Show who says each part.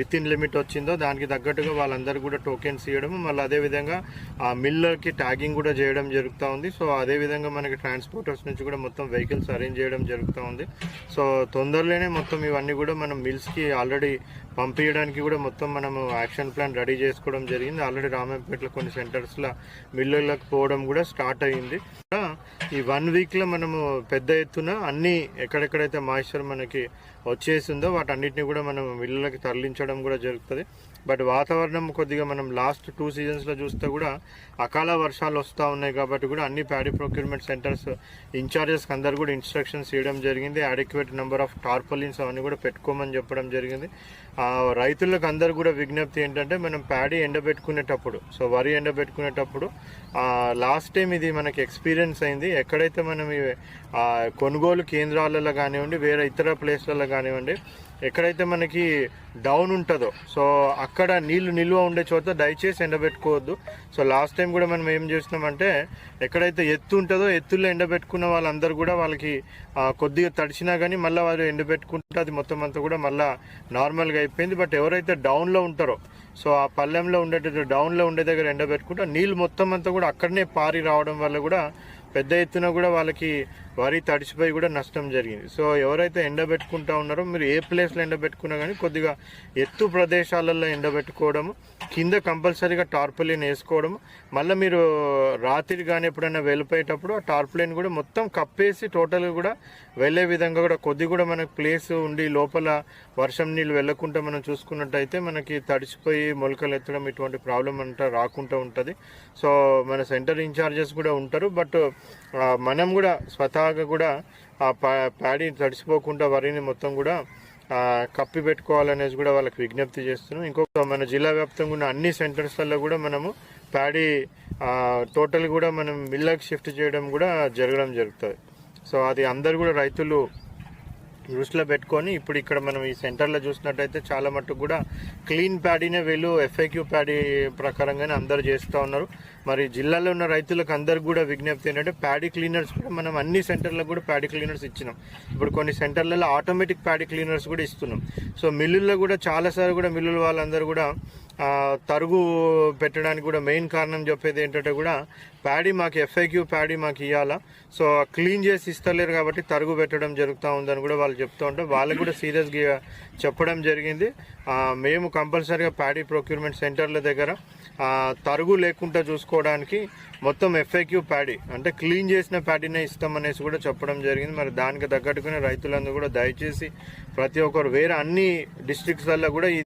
Speaker 1: With in limit వచ్చిందో దానికి తగ్గట్టుగా వాళ్ళందరూ కూడా టోకెన్స్ ఇవ్వడం మళ్ళీ అదేవిధంగా ఆ మిల్లర్కి ట్యాగింగ్ కూడా చేయడం జరుగుతూ ఉంది. సో అదేవిధంగా మనకి ట్రాన్స్పోర్టర్స్ నుంచి కూడా మొత్తం వెహికల్స్ అరేంజ్ చేయడం జరుగుతూ ఉంది. సో తొందరలోనే మొత్తం ఇవన్నీ కూడా మనం మిల్స్కి ఆల్రెడీ పంపించడానికి కూడా మొత్తం మనము యాక్షన్ ప్లాన్ రెడీ చేసుకోవడం జరిగింది. ఆల్రెడీ రామాయపేటలో కొన్ని సెంటర్స్లో మిల్లులకు పోవడం కూడా స్టార్ట్ అయ్యింది ఈ వన్ వీక్లో మనము పెద్ద ఎత్తున అన్ని ఎక్కడెక్కడైతే మాయిశ్చర్ మనకి వచ్చేసిందో వాటన్నిటిని కూడా మనం మిల్లులకి తరలించడం కూడా జరుగుతుంది. బట్ వాతావరణం కొద్దిగా మనం లాస్ట్ టూ సీజన్స్లో చూస్తే కూడా అకాల వర్షాలు వస్తూ ఉన్నాయి కాబట్టి కూడా అన్ని ప్యాడీ ప్రొక్యూర్మెంట్ సెంటర్స్ ఇన్ఛార్జెస్కి అందరు కూడా ఇన్స్ట్రక్షన్స్ ఇవ్వడం జరిగింది. అడిక్యువేట్ నెంబర్ ఆఫ్ టార్పలిన్స్ అవన్నీ కూడా పెట్టుకోమని చెప్పడం జరిగింది. రైతులకు అందరు కూడా విజ్ఞప్తి ఏంటంటే మనం ప్యాడీ ఎండబెట్టుకునేటప్పుడు సో వరి ఎండబెట్టుకునేటప్పుడు లాస్ట్ టైం ఇది మనకి ఎక్స్పీరియన్స్ అయింది. ఎక్కడైతే మనం కొనుగోలు కేంద్రాలలో కానివ్వండి వేరే ఇతర ప్లేస్లలో కానివ్వండి ఎక్కడైతే మనకి డౌన్ ఉంటుందో సో అక్కడ నీళ్ళు నిల్వ ఉండే చోట దయచేసి ఎండబెట్టుకోవద్దు. సో లాస్ట్ టైం కూడా మనం ఏం చేసినామంటే ఎక్కడైతే ఎత్తు ఉంటుందో ఎత్తుల్లో ఎండబెట్టుకున్న వాళ్ళందరూ కూడా వాళ్ళకి కొద్దిగా తడిచినా కానీ మళ్ళీ వాళ్ళు ఎండబెట్టుకుంటే అది మొత్తం అంతా కూడా మళ్ళీ నార్మల్గా అయిపోయింది. బట్ ఎవరైతే డౌన్లో ఉంటారో సో ఆ పల్లెంలో ఉండేటట్టు డౌన్లో ఉండే దగ్గర ఎండబెట్టుకుంటే నీళ్ళు మొత్తం అంతా కూడా అక్కడనే పారి రావడం వల్ల కూడా పెద్ద ఎత్తున కూడా వాళ్ళకి వరి తడిచిపోయి కూడా నష్టం జరిగింది. సో ఎవరైతే ఎండబెట్టుకుంటా ఉన్నారో మీరు ఏ ప్లేస్లో ఎండబెట్టుకున్నా కానీ కొద్దిగా ఎత్తు ప్రదేశాలలో ఎండబెట్టుకోవడము కింద కంపల్సరీగా టార్పులిన్ వేసుకోవడము మళ్ళీ మీరు రాత్రి కానీ ఎప్పుడైనా వెళ్ళిపోయేటప్పుడు ఆ టార్పులిన్ కూడా మొత్తం కప్పేసి టోటల్గా కూడా వెళ్ళే విధంగా కూడా కొద్ది కూడా మనకు ప్లేస్ ఉండి లోపల వర్షం నీళ్ళు వెళ్ళకుండా మనం చూసుకున్నట్టయితే మనకి తడిచిపోయి మొలకలు ఎత్తడం ఇటువంటి ప్రాబ్లం అంతా రాకుండా ఉంటుంది. సో మన సెంటర్ ఇన్ఛార్జెస్ కూడా ఉంటారు. బట్ మనం కూడా స్వతహాగా కూడా ఆ పా- ప్యాడీ తడిసిపోకుండా వరిని మొత్తం కూడా కప్పి పెట్టుకోవాలనేసి కూడా వాళ్ళకి విజ్ఞప్తి చేస్తున్నాం. ఇంకొక మన జిల్లా వ్యాప్తంగా ఉన్న అన్ని సెంటర్స్లలో కూడా మనము ప్యాడీ టోటల్ కూడా మనం మిల్లకి షిఫ్ట్ చేయడం కూడా జరగడం జరుగుతుంది. సో అది అందరు కూడా రైతులు దృష్టిలో పెట్టుకొని ఇప్పుడు ఇక్కడ మనం ఈ సెంటర్లో చూసినట్టయితే చాలా మట్టుకు కూడా క్లీన్ ప్యాడీనే వీళ్ళు ఎఫ్ఐక్యూ ప్యాడీ ప్రకారంగానే అందరు చేస్తూ ఉన్నారు. మరి జిల్లాలో ఉన్న రైతులకు అందరికి కూడా విజ్ఞప్తి ఏంటంటే ప్యాడీ క్లీనర్స్ కూడా మనం అన్ని సెంటర్లకు కూడా ప్యాడీ క్లీనర్స్ ఇచ్చినాం. ఇప్పుడు కొన్ని సెంటర్లలో ఆటోమేటిక్ ప్యాడీ క్లీనర్స్ కూడా ఇస్తున్నాం. సో మిల్లుల్లో కూడా చాలాసార్లు కూడా మిల్లుల వాళ్ళందరూ కూడా తరుగు పెట్టడానికి కూడా మెయిన్ కారణం చెప్పేది ఏంటంటే కూడా ప్యాడీ మాకు ఎఫ్ఐక్యూ ప్యాడీ మాకు ఇవ్వాలా సో క్లీన్ చేసి ఇస్తలేరు కాబట్టి తరుగు పెట్టడం జరుగుతూ ఉందని కూడా వాళ్ళు చెప్తూ ఉంటారు వాళ్ళకు కూడా సీరియస్గా చెప్పడం జరిగింది. మేము కంపల్సరీగా ప్యాడీ ప్రొక్యూర్మెంట్ సెంటర్ల దగ్గర తరుగు లేకుండా చూసుకోవడానికి మొత్తం ఎఫ్ఐక్యూ ప్యాడీ అంటే క్లీన్ చేసిన ప్యాడీనే ఇస్తామనేసి కూడా చెప్పడం జరిగింది. మరి దానికి తగ్గట్టుకునే రైతులందరూ కూడా దయచేసి ప్రతి ఒక్కరు వేరే అన్ని డిస్ట్రిక్ట్స్లలో కూడా